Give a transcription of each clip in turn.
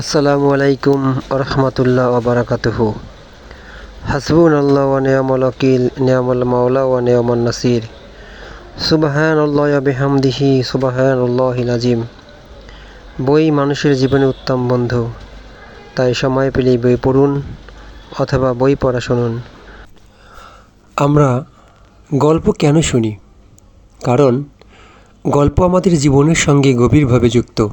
আসসালামু আলাইকুম রহমতুল্লাহ ওবরাকাতুহ হাসবুন আল্লাহ নিয়ামল ওয়াকিল, নিয়ামল মাওলা ওয়া নিয়ামল নাসির। সুবাহান আল্লাহ বেহামদিহি সুবাহান আল্লাহিল আজিম বই মানুষের জীবনে উত্তম বন্ধু। তাই সময় পেলেই বই পড়ুন অথবা বই পড়া শুনুন। আমরা গল্প কেন শুনি? কারণ গল্প আমাদের জীবনের সঙ্গে গভীরভাবে যুক্ত।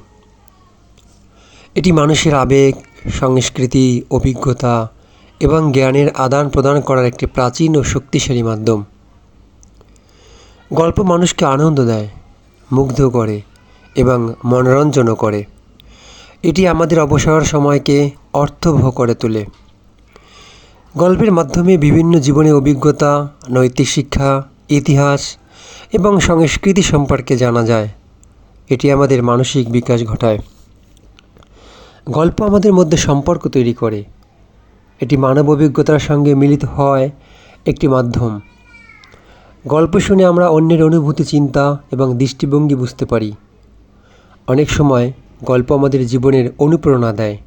এটি মানুষের আবেগ, সংস্কৃতি, অভিজ্ঞতা এবং জ্ঞানের আদান প্রদান করার একটি প্রাচীন ও শক্তিশালী মাধ্যম। গল্প মানুষকে আনন্দ দেয়, মুগ্ধ করে এবং মনোরঞ্জনও করে। এটি আমাদের অবসর সময়কে অর্থবহ করে তোলে। গল্পের মাধ্যমে বিভিন্ন জীবনের অভিজ্ঞতা, নৈতিক শিক্ষা, ইতিহাস এবং সংস্কৃতি সম্পর্কে জানা যায়। এটি আমাদের মানসিক বিকাশ ঘটায়। গল্প আমাদের মধ্যে সম্পর্ক তৈরি করে। এটি মানব অভিজ্ঞতার সঙ্গে মিলিত হয় একটি মাধ্যম। গল্প শুনে আমরা অন্যের অনুভূতি, চিন্তা এবং দৃষ্টিভঙ্গি বুঝতে পারি। অনেক সময় গল্প আমাদের জীবনের অনুপ্রেরণা দেয়।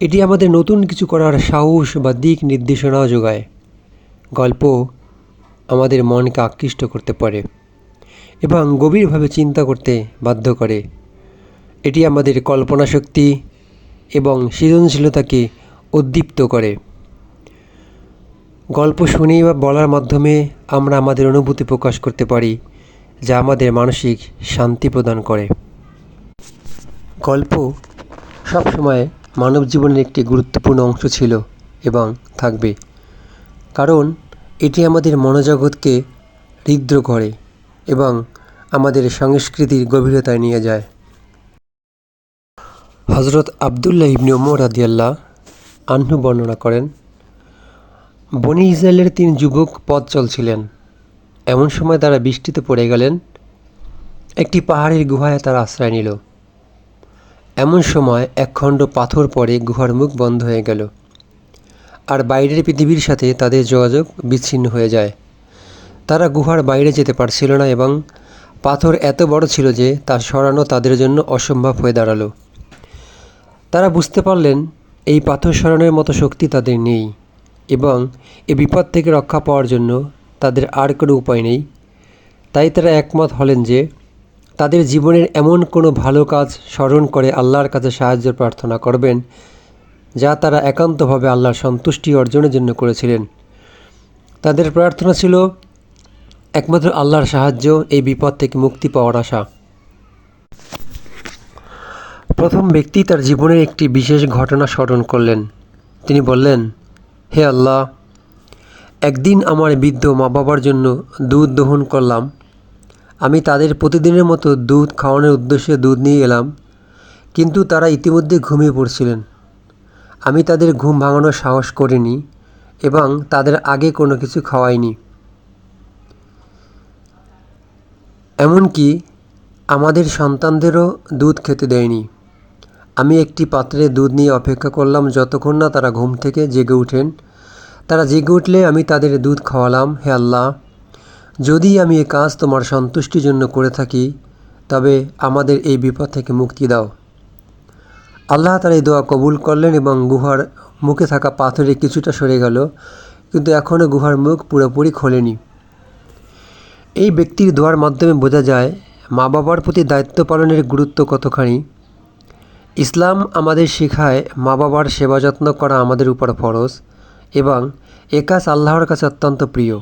এটি আমাদের নতুন কিছু করার সাহস বা দিক নির্দেশনাও যোগায়। গল্প আমাদের মনকে আকৃষ্ট করতে পারে এবং গভীরভাবে চিন্তা করতে বাধ্য করে। এটি আমাদের কল্পনা শক্তি এবং সৃজনশীলতাকে উদ্দীপ্ত করে। গল্প শুনে বা বলার মাধ্যমে আমরা আমাদের অনুভূতি প্রকাশ করতে পারি, যা আমাদের মানসিক শান্তি প্রদান করে। গল্প সবসময় মানব জীবনের একটি গুরুত্বপূর্ণ অংশ ছিল এবং থাকবে, কারণ এটি আমাদের মনোজগৎকে হৃদ্র করে এবং আমাদের সংস্কৃতির গভীরতায় নিয়ে যায়। হজরত আবদুল্লাহ ইবনে ওমর রাদিয়াল্লাহ আহ্ন বর্ণনা করেন, বনি ইসরায়েলের তিন যুবক পথ চলছিলেন। এমন সময় তারা বৃষ্টিতে পড়ে গেলেন, একটি পাহাড়ের গুহায় তারা আশ্রয় নিল। এমন সময় একখণ্ড পাথর পরে গুহার মুখ বন্ধ হয়ে গেল, আর বাইরের পৃথিবীর সাথে তাদের যোগাযোগ বিচ্ছিন্ন হয়ে যায়। তারা গুহার বাইরে যেতে পারছিল না এবং পাথর এত বড় ছিল যে তা সরানো তাদের জন্য অসম্ভব হয়ে দাঁড়াল। তারা বুঝতে পারলেন এই পাথর সরানোর মতো শক্তি তাদের নেই এবং এ বিপদ থেকে রক্ষা পাওয়ার জন্য তাদের আর কোনো উপায় নেই। তাই তারা একমত হলেন যে তাদের জীবনের এমন কোনো ভালো কাজ স্মরণ করে আল্লাহর কাছে সাহায্য প্রার্থনা করবেন যা তারা একান্তভাবে আল্লাহর সন্তুষ্টি অর্জনের জন্য করেছিলেন। তাদের প্রার্থনা ছিল একমাত্র আল্লাহর সাহায্য এই বিপদ থেকে মুক্তি পাওয়ার আশা। প্রথম ব্যক্তি তার জীবনের একটি বিশেষ ঘটনা স্মরণ করলেন। তিনি বললেন, হে আল্লাহ, একদিন আমার বৃদ্ধ মা বাবার জন্য দুধ দহন করলাম। আমি তাদের প্রতিদিনের মতো দুধ খাওয়ানোর উদ্দেশ্যে দুধ নিয়ে এলাম, কিন্তু তারা ইতিমধ্যে ঘুমিয়ে পড়ছিলেন। আমি তাদের ঘুম ভাঙানোর সাহস করিনি এবং তাদের আগে কোনো কিছু খাওয়াইনি। এমনকি আমাদের সন্তানদেরও দুধ খেতে দেয়নি। আমি একটি পাত্রে দুধ নিয়ে অপেক্ষা করলাম যতক্ষণ না তারা ঘুম থেকে জেগে উঠেন। তারা জেগে উঠলে আমি তাদের দুধ খাওয়ালাম, হে আল্লাহ। যদি আমি এ কাজ তোমার সন্তুষ্টির জন্য করে থাকি, তবে আমাদের এই বিপদ থেকে মুক্তি দাও। আল্লাহ তার এই দোয়া কবুল করলেন এবং গুহার মুখে থাকা পাথরে কিছুটা সরে গেল, কিন্তু এখনও গুহার মুখ পুরোপুরি খোলেনি। এই ব্যক্তির দোয়ার মাধ্যমে বোঝা যায় মা বাবার প্রতি দায়িত্ব পালনের গুরুত্ব কতখানি। ইসলাম আমাদের শেখায় মা বাবার সেবা যত্ন করা আমাদের উপর ফরজ এবং এ কাজ আল্লাহর কাছে অত্যন্ত প্রিয়।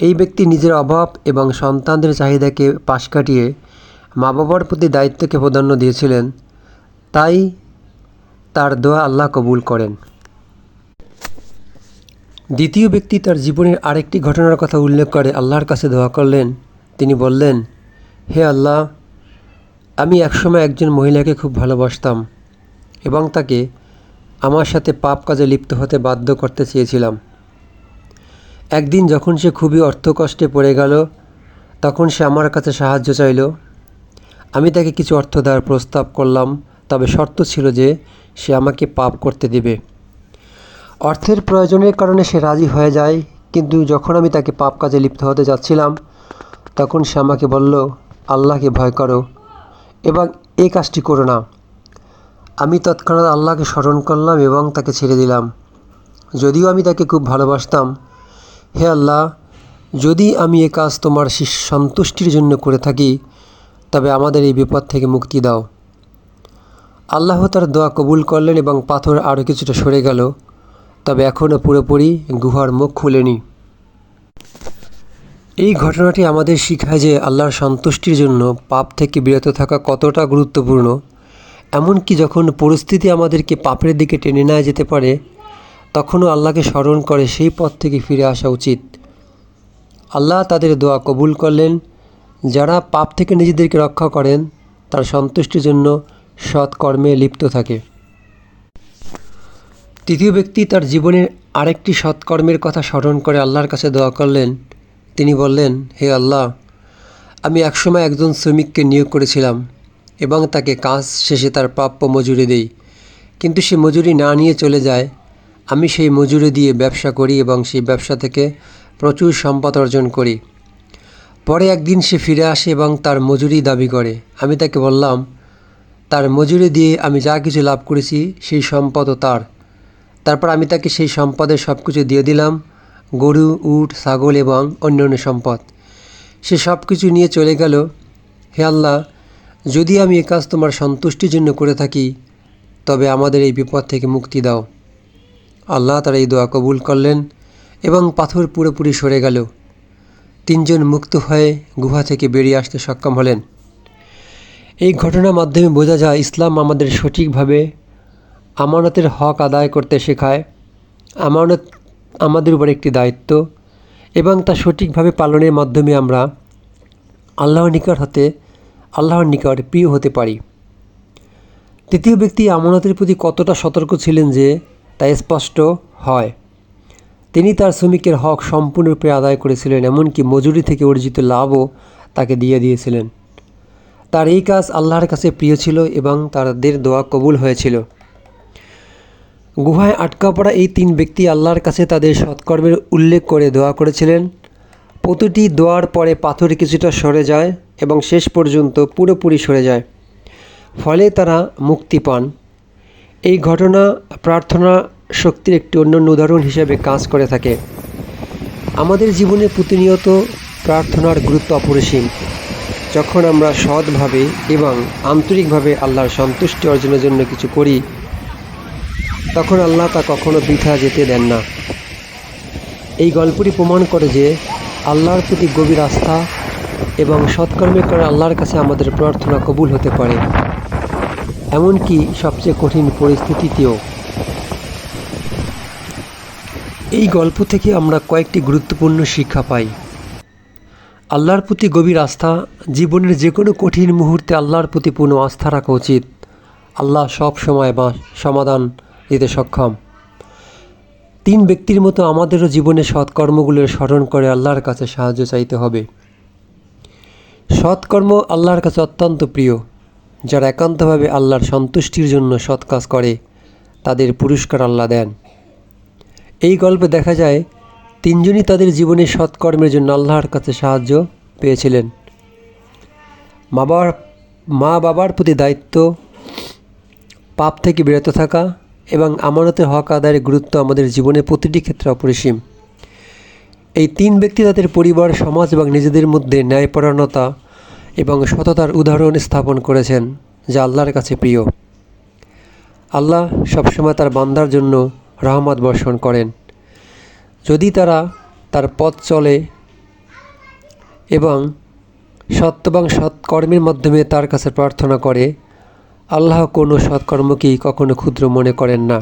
এই ব্যক্তি নিজের অভাব এবং সন্তানদের চাহিদাকে পাশ কাটিয়ে মা বাবার প্রতি দায়িত্বকে প্রাধান্য দিয়েছিলেন, তাই তার দোয়া আল্লাহ কবুল করেন। দ্বিতীয় ব্যক্তি তার জীবনের আরেকটি ঘটনার কথা উল্লেখ করে আল্লাহর কাছে দোয়া করলেন। তিনি বললেন, হে আল্লাহ আমি একসময় একজন মহিলাকে খুব ভালোবাসতাম এবং তাকে আমার সাথে পাপ কাজে লিপ্ত হতে বাধ্য করতে চেয়েছিলাম। একদিন যখন সে খুবই অর্থকষ্টে পড়ে গেল, তখন সে আমার কাছে সাহায্য চাইল। আমি তাকে কিছু অর্থ দেওয়ার প্রস্তাব করলাম, তবে শর্ত ছিল যে সে আমাকে পাপ করতে দেবে। অর্থের প্রয়োজনের কারণে সে রাজি হয়ে যায়, কিন্তু যখন আমি তাকে পাপ কাজে লিপ্ত হতে যাচ্ছিলাম, তখন সে আমাকে বলল, আল্লাহকে ভয় করো এবং এই কাজটি করো না। আমি তৎক্ষণাৎ আল্লাহকে স্মরণ করলাম এবং তাকে ছেড়ে দিলাম। যদিও আমি তাকে খুব ভালোবাসতাম, হে আল্লাহ, যদি আমি এ কাজ তোমার সন্তুষ্টির জন্য করে থাকি, তবে আমাদের এই বিপদ থেকে মুক্তি দাও। আল্লাহ তার দোয়া কবুল করলেন এবং পাথর আরও কিছুটা সরে গেল, তবে এখনও পুরোপুরি গুহার মুখ খুলেনি। এই ঘটনাটি আমাদের শিখায় যে আল্লাহর সন্তুষ্টির জন্য পাপ থেকে বিরত থাকা কতটা গুরুত্বপূর্ণ। এমনকি যখন পরিস্থিতি আমাদেরকে পাপের দিকে টেনে নেওয়া যেতে পারে, তখনও আল্লাহকে স্মরণ করে সেই পথ থেকে ফিরে আসা উচিত। আল্লাহ তাদের দোয়া কবুল করলেন। যারা পাপ থেকে নিজেদেরকে রক্ষা করেন, তার সন্তুষ্টির জন্য সৎকর্মে লিপ্ত থাকে। তৃতীয় ব্যক্তি তার জীবনের আরেকটি সৎকর্মের কথা স্মরণ করে আল্লাহর কাছে দোয়া করলেন। তিনি বললেন, হে আল্লাহ, আমি একসময় একজন শ্রমিককে নিয়োগ করেছিলাম এবং তাকে কাজ শেষে তার প্রাপ্য মজুরি দেই। কিন্তু সে মজুরি না নিয়ে চলে যায়। আমি সেই মজুরি দিয়ে ব্যবসা করি এবং সেই ব্যবসা থেকে প্রচুর সম্পদ অর্জন করি। পরে একদিন সে ফিরে আসে এবং তার মজুরি দাবি করে। আমি তাকে বললাম, তার মজুরি দিয়ে আমি যা কিছু লাভ করেছি, সেই সম্পদও তার। তারপর আমি তাকে সেই সম্পদের সব কিছু দিয়ে দিলাম গরু, উট, ছাগল এবং অন্যান্য সম্পদ। সে সব কিছু নিয়ে চলে গেল। হে আল্লাহ, যদি আমি এ কাজ তোমার সন্তুষ্টির জন্য করে থাকি, তবে আমাদের এই বিপদ থেকে মুক্তি দাও। আল্লাহ তার এই দোয়া কবুল করলেন এবং পাথর পুরোপুরি সরে গেল। তিনজন মুক্ত হয়ে গুহা থেকে বেরিয়ে আসতে সক্ষম হলেন। এই ঘটনার মাধ্যমে বোঝা যায়, ইসলাম আমাদের সঠিকভাবে আমানতের হক আদায় করতে শেখায়। আমানত আমাদের উপর একটি দায়িত্ব এবং তা সঠিকভাবে পালনের মাধ্যমে আমরা আল্লাহর নিকট হতে, আল্লাহর নিকট প্রিয় হতে পারি। তৃতীয় ব্যক্তি আমানতের প্রতি কতটা সতর্ক ছিলেন যে তা স্পষ্ট হয়। তিনি তার শ্রমিকের হক সম্পূর্ণরূপে আদায় করেছিলেন, এমনকি মজুরি থেকে অর্জিত লাভও তাকে দিয়ে দিয়েছিলেন। তার এই কাজ আল্লাহর কাছে প্রিয় ছিল এবং তাদের দোয়া কবুল হয়েছিল। গুহায় আটকা পড়া এই তিন ব্যক্তি আল্লাহর কাছে তাদের সৎকর্মের উল্লেখ করে দোয়া করেছিলেন। প্রতিটি দোয়ার পরে পাথর কিছুটা সরে যায় এবং শেষ পর্যন্ত পুরোপুরি সরে যায়। ফলে তারা মুক্তি পান। এই ঘটনা প্রার্থনা শক্তির একটি অন্যান্য উদাহরণ হিসেবে কাজ করে থাকে। আমাদের জীবনে প্রতিনিয়ত প্রার্থনার গুরুত্ব অপরিসীম। যখন আমরা সৎভাবে এবং আন্তরিকভাবে আল্লাহর সন্তুষ্টি অর্জনের জন্য কিছু করি তখন আল্লাহ তা কখনো বৃথা যেতে দেন না। এই গল্পটি প্রমাণ করে যে আল্লাহর প্রতি গভীর আস্থা এবং সৎকর্মের করে আল্লাহর কাছে আমাদের প্রার্থনা কবুল হতে পারে। এমনকি সবচেয়ে কঠিন পরিস্থিতিতেও। এই গল্প থেকে আমরা কয়েকটি গুরুত্বপূর্ণ শিক্ষা পাই। আল্লাহর প্রতি গভীর আস্থা জীবনের যে কোনো কঠিন মুহূর্তে আল্লাহর প্রতি পূর্ণ আস্থা রাখা উচিত। আল্লাহ সব সময় বা সমাধান দিতে সক্ষম। তিন ব্যক্তির মতো আমাদেরও জীবনে সৎকর্মগুলোর স্মরণ করে আল্লাহর কাছে সাহায্য চাইতে হবে। সৎকর্ম আল্লাহর কাছে অত্যন্ত প্রিয়। যারা একান্তভাবে আল্লাহর সন্তুষ্টির জন্য সৎ কাজ করে, তাদের পুরস্কার আল্লাহ দেন। এই গল্পে দেখা যায়, তিনজনই তাদের জীবনে সৎকর্মের জন্য আল্লাহর কাছে সাহায্য পেয়েছিলেন। মা বাবার মা বাবার প্রতি দায়িত্ব, পাপ থেকে বিরত থাকা এবং আমানতের হক আদায়ের গুরুত্ব আমাদের জীবনের প্রতিটি ক্ষেত্রে অপরিসীম। এই তিন ব্যক্তি তাদের পরিবার, সমাজ এবং নিজেদের মধ্যে ন্যায়পরায়ণতা এবং সততার উদাহরণ স্থাপন করেছেন, যা আল্লাহর কাছে প্রিয়। আল্লাহ সবসময় তার বান্দার জন্য রহমত বর্ষণ করেন। যদি তারা তার পথ চলে এবং সত্য এবং সৎকর্মের মাধ্যমে তার কাছে প্রার্থনা করে আল্লাহ কোনো সৎকর্মকেই কখনো ক্ষুদ্র মনে করেন না।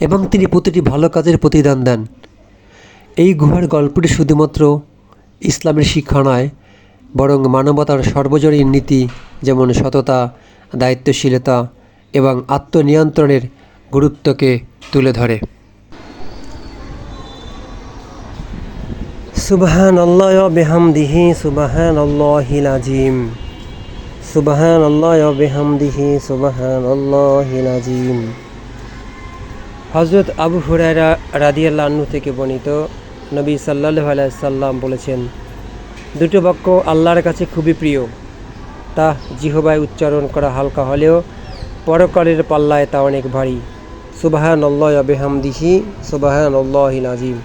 এবং তিনি প্রতিটি ভালো কাজের প্রতিদান দেন। এই গুহার গল্পটি শুধুমাত্র ইসলামের শিক্ষা নয়, বরং মানবতার সর্বজনীন নীতি যেমন সততা, দায়িত্বশীলতা এবং আত্মনিয়ন্ত্রণের গুরুত্বকে তুলে ধরে। সুবাহান আল্লাহ বেহামদিহি সুবাহান আল্লাহিল আজিম। সুবাহান আল্লাহ বেহামদিহি সুবাহান আল্লাহিল আজিম হজরত আবু হুরায়রা রাদিয়াল্লাহ আন্নু থেকে বর্ণিত নবী সাল্লাহ সাল্লাম বলেছেন, দুটো বাক্য আল্লাহর কাছে খুবই প্রিয়। তা জিহবায় উচ্চারণ করা হালকা হলেও পরকালের পাল্লায় তা অনেক ভারী। সুবাহান আল্লাহ বেহামদিহি সুবাহান আল্লাহ নাজিম